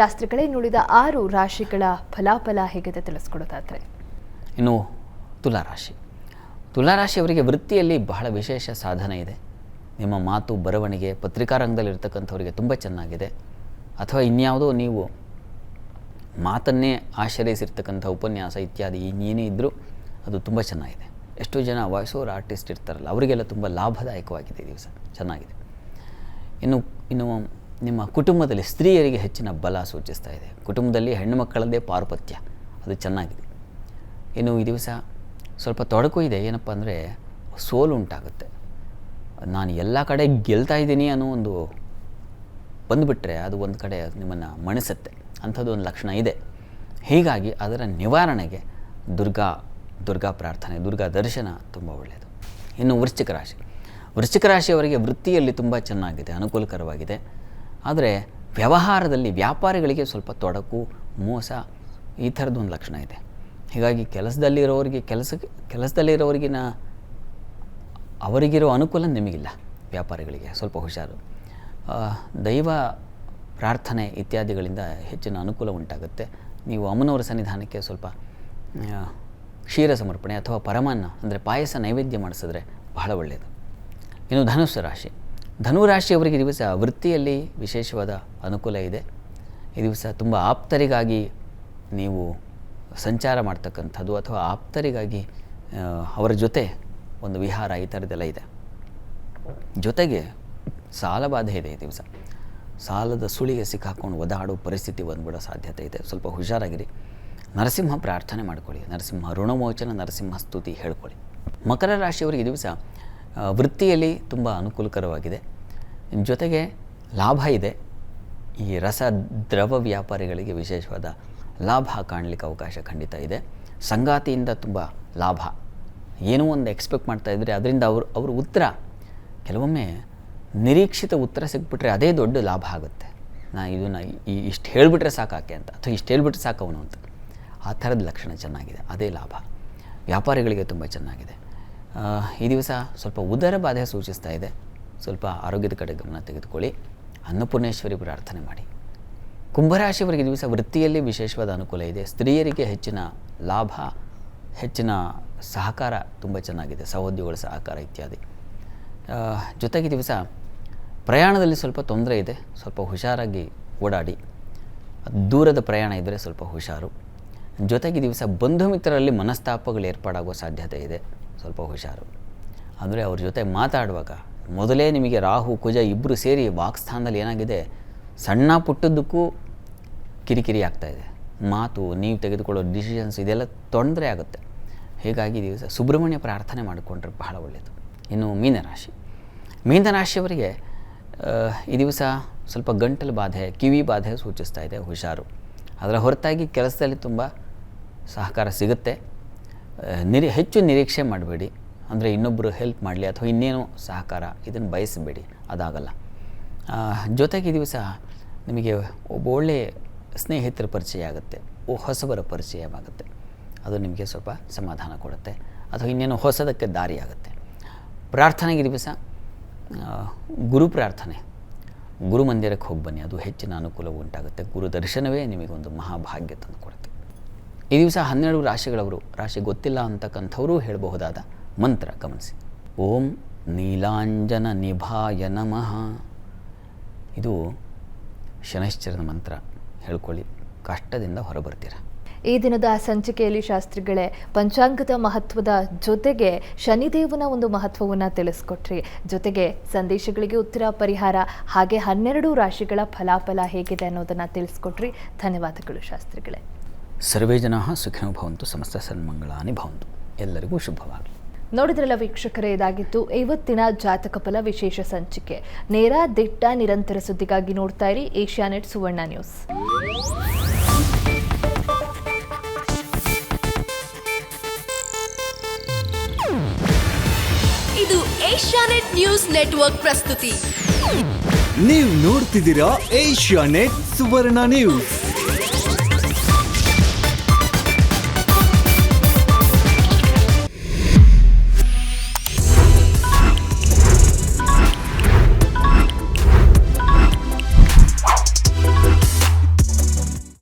ಶಾಸ್ತ್ರಿಗಳೇ ನುಳಿದ ಆರು ರಾಶಿಗಳ ಫಲಾಫಲ ಹೇಗಿದೆ ತಿಳಿಸ್ಕೊಡೋದಾದ್ರೆ? ಇನ್ನು ತುಲಾರಾಶಿ ತುಲಾರಾಶಿಯವರಿಗೆ ವೃತ್ತಿಯಲ್ಲಿ ಬಹಳ ವಿಶೇಷ ಸಾಧನೆ ಇದೆ. ನಿಮ್ಮ ಮಾತು, ಬರವಣಿಗೆ ಪತ್ರಿಕಾ ರಂಗದಲ್ಲಿರ್ತಕ್ಕಂಥವರಿಗೆ ತುಂಬ ಚೆನ್ನಾಗಿದೆ. ಅಥವಾ ಇನ್ಯಾವುದೋ ನೀವು ಮಾತನ್ನೇ ಆಶ್ರಯಿಸಿರ್ತಕ್ಕಂಥ ಉಪನ್ಯಾಸ ಇತ್ಯಾದಿ ಇನ್ನೇನೇ ಇದ್ದರೂ ಅದು ತುಂಬ ಚೆನ್ನಾಗಿದೆ. ಎಷ್ಟೋ ಜನ ವಾಯ್ಸ್ ಓವರ್ ಆರ್ಟಿಸ್ಟ್ ಇರ್ತಾರಲ್ಲ, ಅವರಿಗೆಲ್ಲ ತುಂಬ ಲಾಭದಾಯಕವಾಗಿದೆ ಈ ದಿವಸ. ಚೆನ್ನಾಗಿದೆ. ಇನ್ನು ಇನ್ನು ನಿಮ್ಮ ಕುಟುಂಬದಲ್ಲಿ ಸ್ತ್ರೀಯರಿಗೆ ಹೆಚ್ಚಿನ ಬಲ ಸೂಚಿಸ್ತಾ ಇದೆ. ಕುಟುಂಬದಲ್ಲಿ ಹೆಣ್ಣು ಮಕ್ಕಳದ್ದೇ ಪಾರುಪತ್ಯ. ಅದು ಚೆನ್ನಾಗಿದೆ. ಇನ್ನು ಈ ದಿವಸ ಸ್ವಲ್ಪ ತೊಡಕು ಇದೆ. ಏನಪ್ಪ ಅಂದರೆ ಸೋಲು ಉಂಟಾಗುತ್ತೆ. ನಾನು ಎಲ್ಲ ಕಡೆ ಗೆಲ್ತಾ ಇದ್ದೀನಿ ಅನ್ನೋ ಒಂದು ಬಂದುಬಿಟ್ರೆ ಅದು ಒಂದು ಕಡೆ ನಿಮ್ಮನ್ನು ಮಣಿಸುತ್ತೆ. ಅಂಥದ್ದು ಒಂದು ಲಕ್ಷಣ ಇದೆ. ಹೀಗಾಗಿ ಅದರ ನಿವಾರಣೆಗೆ ದುರ್ಗಾ ದುರ್ಗಾ ಪ್ರಾರ್ಥನೆ, ದುರ್ಗಾ ದರ್ಶನ ತುಂಬ ಒಳ್ಳೆಯದು. ಇನ್ನು ವೃಶ್ಚಿಕ ರಾಶಿ. ವೃಶ್ಚಿಕ ರಾಶಿಯವರಿಗೆ ವೃತ್ತಿಯಲ್ಲಿ ತುಂಬ ಚೆನ್ನಾಗಿದೆ. ಅನುಕೂಲಕರವಾಗಿದೆ. ಆದರೆ ವ್ಯವಹಾರದಲ್ಲಿ ವ್ಯಾಪಾರಿಗಳಿಗೆ ಸ್ವಲ್ಪ ತೊಡಕು, ಮೋಸ ಈ ಥರದ್ದೊಂದು ಲಕ್ಷಣ ಇದೆ. ಹೀಗಾಗಿ ಕೆಲಸದಲ್ಲಿರೋರಿಗೆ ಕೆಲಸ, ಕೆಲಸದಲ್ಲಿರೋರಿಗಿನ ಅವರಿಗಿರೋ ಅನುಕೂಲ ನಿಮಗಿಲ್ಲ ವ್ಯಾಪಾರಿಗಳಿಗೆ, ಸ್ವಲ್ಪ ಹುಷಾರು. ದೈವ ಪ್ರಾರ್ಥನೆ ಇತ್ಯಾದಿಗಳಿಂದ ಹೆಚ್ಚಿನ ಅನುಕೂಲ ಉಂಟಾಗುತ್ತೆ. ನೀವು ಅಮ್ಮನವರ ಸನ್ನಿಧಾನಕ್ಕೆ ಸ್ವಲ್ಪ ಕ್ಷೀರ ಸಮರ್ಪಣೆ ಅಥವಾ ಪರಮಾನ್ನ, ಅಂದರೆ ಪಾಯಸ ನೈವೇದ್ಯ ಮಾಡಿಸಿದ್ರೆ ಬಹಳ ಒಳ್ಳೆಯದು ಇನ್ನು ಧನುಸ್ಸು ರಾಶಿ. ಧನು ರಾಶಿಯವರಿಗೆ ಈ ದಿವಸ ವೃತ್ತಿಯಲ್ಲಿ ವಿಶೇಷವಾದ ಅನುಕೂಲ ಇದೆ. ಈ ದಿವಸ ತುಂಬ ಆಪ್ತರಿಗಾಗಿ ನೀವು ಸಂಚಾರ ಮಾಡ್ತಕ್ಕಂಥದ್ದು ಅಥವಾ ಆಪ್ತರಿಗಾಗಿ ಅವರ ಜೊತೆ ಒಂದು ವಿಹಾರ ಈ ಥರದ್ದೆಲ್ಲ ಇದೆ. ಜೊತೆಗೆ ಸಾಲ ಬಾಧೆ ಇದೆ ಈ ದಿವಸ. ಸಾಲದ ಸುಳಿಗೆ ಸಿಕ್ಕಾಕೊಂಡು ಒದಾಡೋ ಪರಿಸ್ಥಿತಿ ಬಂದ್ಬಿಡೋ ಸಾಧ್ಯತೆ ಇದೆ. ಸ್ವಲ್ಪ ಹುಷಾರಾಗಿರಿ. ನರಸಿಂಹ ಪ್ರಾರ್ಥನೆ ಮಾಡ್ಕೊಳ್ಳಿ. ನರಸಿಂಹ ಋಣಮೋಚನ, ನರಸಿಂಹ ಸ್ತುತಿ ಹೇಳ್ಕೊಳ್ಳಿ. ಮಕರ ರಾಶಿಯವರಿಗೆ ಈ ದಿವಸ ವೃತ್ತಿಯಲ್ಲಿ ತುಂಬ ಅನುಕೂಲಕರವಾಗಿದೆ. ಜೊತೆಗೆ ಲಾಭ ಇದೆ. ಈ ರಸ ದ್ರವ ವ್ಯಾಪಾರಿಗಳಿಗೆ ವಿಶೇಷವಾದ ಲಾಭ ಕಾಣಲಿಕ್ಕೆ ಅವಕಾಶ ಖಂಡಿತ ಇದೆ. ಸಂಗಾತಿಯಿಂದ ತುಂಬ ಲಾಭ. ಏನೋ ಒಂದು ಎಕ್ಸ್ಪೆಕ್ಟ್ ಮಾಡ್ತಾ ಇದ್ದರೆ ಅದರಿಂದ ಅವರು, ಅವ್ರ ಉತ್ತರ. ಕೆಲವೊಮ್ಮೆ ನಿರೀಕ್ಷಿತ ಉತ್ತರ ಸಿಕ್ಬಿಟ್ರೆ ಅದೇ ದೊಡ್ಡ ಲಾಭ ಆಗುತ್ತೆ. ನಾ ಇದನ್ನ ಈ ಇಷ್ಟು ಹೇಳಿಬಿಟ್ರೆ ಸಾಕಾಕೆ ಅಂತ. ಅಥವಾ ಇಷ್ಟು ಹೇಳಿಬಿಟ್ರೆ ಸಾಕವನು ಅಂತ. ಆ ಥರದ ಲಕ್ಷಣ ಚೆನ್ನಾಗಿದೆ. ಅದೇ ಲಾಭ. ವ್ಯಾಪಾರಿಗಳಿಗೆ ತುಂಬ ಚೆನ್ನಾಗಿದೆ. ಈ ದಿವಸ ಸ್ವಲ್ಪ ಉದರ ಬಾಧೆ ಸೂಚಿಸ್ತಾ ಇದೆ. ಸ್ವಲ್ಪ ಆರೋಗ್ಯದ ಕಡೆ ಗಮನ ತೆಗೆದುಕೊಳ್ಳಿ. ಅನ್ನಪೂರ್ಣೇಶ್ವರಿ ಪ್ರಾರ್ಥನೆ ಮಾಡಿ. ಕುಂಭರಾಶಿಯವರಿಗೆ ದಿವಸ ವೃತ್ತಿಯಲ್ಲಿ ವಿಶೇಷವಾದ ಅನುಕೂಲ ಇದೆ. ಸ್ತ್ರೀಯರಿಗೆ ಹೆಚ್ಚಿನ ಲಾಭ, ಹೆಚ್ಚಿನ ಸಹಕಾರ ತುಂಬ ಚೆನ್ನಾಗಿದೆ. ಸಹೋದ್ಯೋಗಗಳ ಸಹಕಾರ ಇತ್ಯಾದಿ. ಜೊತೆಗೆ ದಿವಸ ಪ್ರಯಾಣದಲ್ಲಿ ಸ್ವಲ್ಪ ತೊಂದರೆ ಇದೆ. ಸ್ವಲ್ಪ ಹುಷಾರಾಗಿ ಓಡಾಡಿ. ದೂರದ ಪ್ರಯಾಣ ಇದ್ದರೆ ಸ್ವಲ್ಪ ಹುಷಾರು. ಜೊತೆಗೆ ದಿವಸ ಬಂಧು ಮಿತ್ರರಲ್ಲಿ ಮನಸ್ತಾಪಗಳು ಏರ್ಪಾಡಾಗುವ ಸಾಧ್ಯತೆ ಇದೆ. ಸ್ವಲ್ಪ ಹುಷಾರು. ಅಂದರೆ ಅವ್ರ ಜೊತೆ ಮಾತಾಡುವಾಗ ಮೊದಲೇ ನಿಮಗೆ ರಾಹು, ಕುಜ ಇಬ್ಬರು ಸೇರಿ ವಾಕ್ಸ್ಥಾನದಲ್ಲಿ ಏನಾಗಿದೆ? ಸಣ್ಣ ಪುಟ್ಟದ್ದಕ್ಕೂ ಕಿರಿಕಿರಿ ಆಗ್ತಾಯಿದೆ ಮಾತು, ನೀವು ತೆಗೆದುಕೊಳ್ಳೋ ಡಿಸಿಷನ್ಸ್ ಇದೆಲ್ಲ ತೊಂದರೆ ಆಗುತ್ತೆ. ಹೀಗಾಗಿ ದಿವಸ ಸುಬ್ರಹ್ಮಣ್ಯ ಪ್ರಾರ್ಥನೆ ಮಾಡಿಕೊಂಡ್ರೆ ಬಹಳ ಒಳ್ಳೆಯದು ಇನ್ನು ಮೀನರಾಶಿ. ಮೀನರಾಶಿಯವರಿಗೆ ಈ ದಿವಸ ಸ್ವಲ್ಪ ಗಂಟಲು ಬಾಧೆ, ಕಿವಿ ಬಾಧೆ ಸೂಚಿಸ್ತಾ ಇದೆ, ಹುಷಾರು. ಅದರ ಹೊರತಾಗಿ ಕೆಲಸದಲ್ಲಿ ತುಂಬ ಸಹಕಾರ ಸಿಗುತ್ತೆ. ನಿರಿ, ಹೆಚ್ಚು ನಿರೀಕ್ಷೆ ಮಾಡಬೇಡಿ. ಅಂದರೆ ಇನ್ನೊಬ್ಬರು ಹೆಲ್ಪ್ ಮಾಡಲಿ ಅಥವಾ ಇನ್ನೇನೋ ಸಹಕಾರ, ಇದನ್ನು ಬಯಸಬೇಡಿ, ಅದಾಗಲ್ಲ. ಜೊತೆಗೆ ಈ ದಿವಸ ನಿಮಗೆ ಒಬ್ಬ ಒಳ್ಳೆ ಸ್ನೇಹಿತರ ಪರಿಚಯ ಆಗುತ್ತೆ, ಓ ಹೊಸಬರ ಪರಿಚಯವಾಗುತ್ತೆ. ಅದು ನಿಮಗೆ ಸ್ವಲ್ಪ ಸಮಾಧಾನ ಕೊಡುತ್ತೆ, ಅಥವಾ ಇನ್ನೇನು ಹೊಸದಕ್ಕೆ ದಾರಿ ಆಗುತ್ತೆ. ಪ್ರಾರ್ಥನೆಗೆ ದಿವಸ ಗುರು ಪ್ರಾರ್ಥನೆ. ಗುರು ಮಂದಿರಕ್ಕೆ ಹೋಗಿ ಬನ್ನಿ, ಅದು ಹೆಚ್ಚಿನ ಅನುಕೂಲ ಉಂಟಾಗುತ್ತೆ. ಗುರು ದರ್ಶನವೇ ನಿಮಗೊಂದು ಮಹಾಭಾಗ್ಯ ತಂದು ಕೊಡುತ್ತೆ. ಈ ದಿವಸ ಹನ್ನೆರಡು ರಾಶಿಗಳವರು, ರಾಶಿ ಗೊತ್ತಿಲ್ಲ ಅಂತಕ್ಕಂಥವರು ಹೇಳಬಹುದಾದ ಮಂತ್ರ ಗಮನಿಸಿ. ಓಂ ನೀಲಾಂಜನ ನಿಭಾಯ ನಮಃ. ಇದು ಶನಶ್ಚರನ ಮಂತ್ರ. ಹೇಳ್ಕೊಳ್ಳಿ ಕಷ್ಟದಿಂದ ಹೊರಬರ್ತೀರ? ಈ ದಿನದ ಸಂಚಿಕೆಯಲ್ಲಿ ಶಾಸ್ತ್ರಿಗಳೇ ಪಂಚಾಂಗದ ಮಹತ್ವದ ಜೊತೆಗೆ ಶನಿದೇವನ ಒಂದು ಮಹತ್ವವನ್ನು ತಿಳಿಸ್ಕೊಟ್ರಿ. ಜೊತೆಗೆ ಸಂದೇಶಗಳಿಗೆ ಉತ್ತರ ಪರಿಹಾರ ಹಾಗೆ ಹನ್ನೆರಡು ರಾಶಿಗಳ ಫಲಾಫಲ ಹೇಗಿದೆ ಅನ್ನೋದನ್ನ ತಿಳಿಸ್ಕೊಟ್ರಿ. ಧನ್ಯವಾದಗಳು ಶಾಸ್ತ್ರಿಗಳೇ. ಸರ್ವೇ ಜನ ಸುಖಿನೋ ಭವಂತು ಸಮಸ್ತ ಸನ್ಮಂಗಳಾನಿ ಭವಂತು. ಎಲ್ಲರಿಗೂ ಶುಭವಾಗಲಿ. ನೋಡಿದ್ರಲ್ಲ ವೀಕ್ಷಕರೇ ಇದಾಗಿತ್ತು ಇವತ್ತಿನ ಜಾತಕ ಫಲ ವಿಶೇಷ ಸಂಚಿಕೆ. ನೇರ ದಿಟ್ಟ ನಿರಂತರ ಸುದ್ದಿಗಾಗಿ ನೋಡ್ತಾ ಇರಿ ಏಷ್ಯಾನೆಟ್ ಸುವರ್ಣ ನ್ಯೂಸ್. ಇದು ಏಷ್ಯಾನೆಟ್ ನ್ಯೂಸ್ ನೆಟ್ವರ್ಕ್ ಪ್ರಸ್ತುತಿ. ನೀವು ನೋಡ್ತಿದ್ದೀರಾ ಏಷ್ಯಾ ನೆಟ್ ಸುವರ್ಣ ನ್ಯೂಸ್.